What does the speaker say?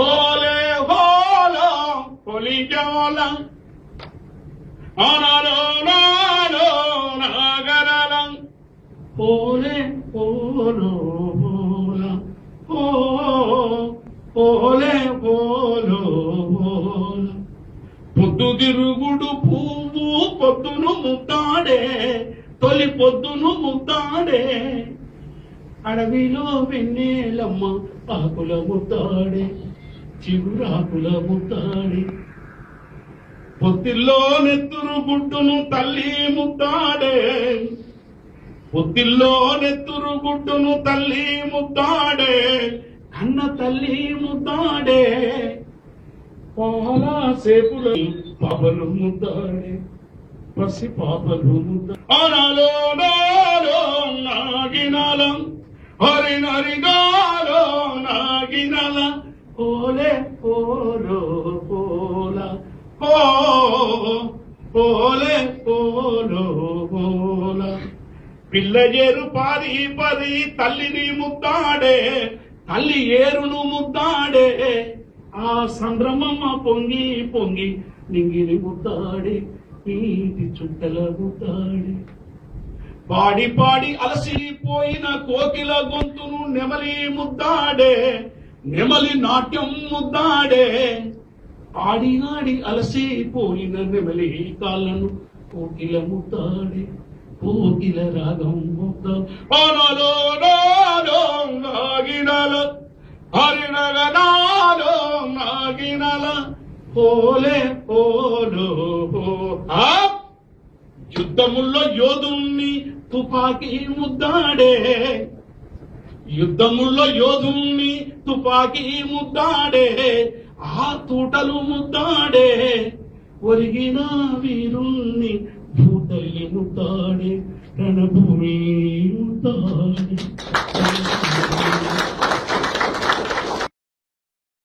హోలే hollow పొలిజోలం ఆనాలో నాలో నాగరలం హోలే hollow హోల హో హోలే hollow హోల పొద్దు తిరుగుడు పువ్వు పొద్దును ముద్దాడే తొలి పొద్దును ముద్దాడే. అడవిలో వెన్నెలమ్మ ఆకుల ముద్దాడే. చిగురాకుల ముద్దాడి పొత్తిల్లో నెత్తురు గుడ్డును తల్లి ముద్దాడే పొత్తిల్లో నెత్తురు గుడ్డును తల్లి ముద్దాడే కన్న తల్లి ముద్దాడే పాల సేపులు పాపలు ముద్దాడే పసి పాపలు ముద్దాలో నాగినాలం హరి నరిగాలో నాలో పోలే పోలో పోల. ఓ పోలే ఓలో పోల. పిల్ల ఏరు పారి పరి తల్లిని ముద్దాడే తల్లి ఏరును ముద్దాడే. ఆ సంభ్రమమ్మ పొంగి పొంగి నింగిని ముద్దాడే నీటి చుట్టల ముద్దాడే. పాడి పాడి అలసిపోయిన కోకిల గొంతును నెమలి ముద్దాడే. నెమలి నాట్యం ముద్దాడే. ఆడినాడి అలసిపోయిన నెమలి కాళ్ళను కోకిల ముద్దాడే. కోకిల రాగం ముద్దాగినల ఆనాలో హరినగనాలో నాగినల. పోలే పోలో యుద్ధముల్లో యోధుణ్ణి తుపాకీ ముద్దాడే. యుద్ధముల్లో యోధుణ్ణి తుపాకీ ముద్దాడే ఆ తూటలు ముద్దాడే ఒరిగిన వీరుణ్ణి భూతల్లి ముద్దాడే రణభూమి ముద్దాడే.